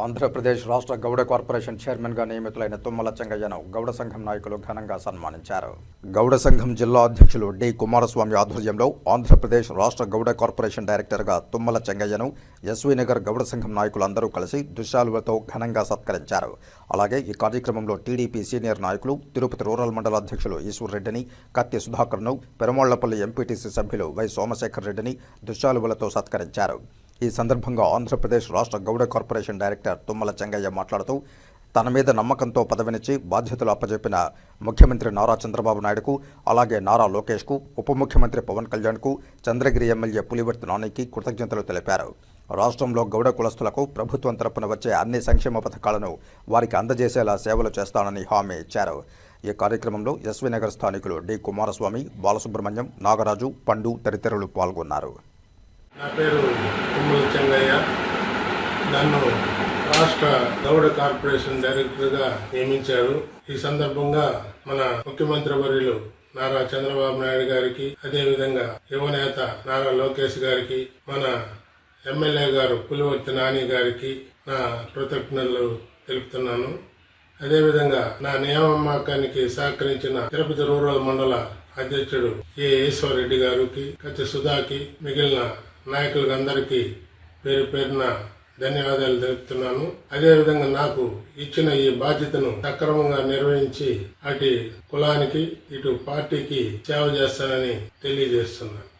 ఆంధ్రప్రదేశ్ రాష్ట్ర గౌడ కార్పొరేషన్ చైర్మన్గా నియమితులైన తుమ్మల చెంగయ్యను గౌడ సంఘం నాయకులు ఘనంగా సన్మానించారు. గౌడ సంఘం జిల్లా అధ్యక్షులు డి కుమారస్వామి ఆధ్వర్యంలో ఆంధ్రప్రదేశ్ రాష్ట్ర గౌడ కార్పొరేషన్ డైరెక్టర్గా తుమ్మల చెంగయ్యను ఎస్వీ నగర్ గౌడ సంఘం నాయకులందరూ కలిసి దుశాలువతో ఘనంగా సత్కరించారు. అలాగే ఈ కార్యక్రమంలో టీడీపీ సీనియర్ నాయకులు తిరుపతి రూరల్ మండల అధ్యక్షులు ఈశ్వర్ రెడ్డిని కత్తి సుధాకర్ను పెరుమాళ్ళపల్లి ఎంపీటీసీ సభ్యులు వై సోమశేఖర్ రెడ్డిని దుశాలువలతో సత్కరించారు. ఈ సందర్భంగా ఆంధ్రప్రదేశ్ రాష్ట్ర గౌడ కార్పొరేషన్ డైరెక్టర్ తుమ్మల చెంగయ్య మాట్లాడుతూ తన మీద నమ్మకంతో పదవినిచ్చి బాధ్యతలు అప్పజెప్పిన ముఖ్యమంత్రి నారా చంద్రబాబు నాయుడుకు అలాగే నారా లోకేష్కు ఉప ముఖ్యమంత్రి పవన్ కళ్యాణ్కు చంద్రగిరి ఎమ్మెల్యే పులివర్తి నానికి కృతజ్ఞతలు తెలిపారు. రాష్ట్రంలో గౌడ కులస్తులకు ప్రభుత్వం తరపున వచ్చే అన్ని సంక్షేమ పథకాలను వారికి అందజేసేలా సేవలు చేస్తానని హామీ ఇచ్చారు. ఈ కార్యక్రమంలో ఎస్వి నగర్ స్థానికులు డి కుమారస్వామి బాలసుబ్రహ్మణ్యం నాగరాజు పండు తదితరులు పాల్గొన్నారు. నా పేరు చెంగయ్య. నన్ను రాష్ట్ర గౌడ కార్పొరేషన్ డైరెక్టర్గా నియమించారు. ఈ సందర్భంగా మన ముఖ్యమంత్రి వర్యులు నారా చంద్రబాబు నాయుడు గారికి అదేవిధంగా యువనేత నారా లోకేష్ గారికి మన ఎమ్మెల్యే గారు పులివర్తి నాని గారికి నా కృతజ్ఞతలు తెలుపుతున్నాను. అదేవిధంగా నా నియామకానికి సహకరించిన తిరుపతి రూరల్ మండల అధ్యక్షుడు ఏ ఈశ్వర్ రెడ్డి గారికి కత్తి సుధాకి మిగిలిన నాయకులందరికీ పేరు పేరున ధన్యవాదాలు తెలుపుతున్నాను. అదేవిధంగా నాకు ఇచ్చిన ఈ బాధ్యతను సక్రమంగా నిర్వహించి అటు కులానికి ఇటు పార్టీకి సేవ చేస్తానని తెలియజేస్తున్నాను.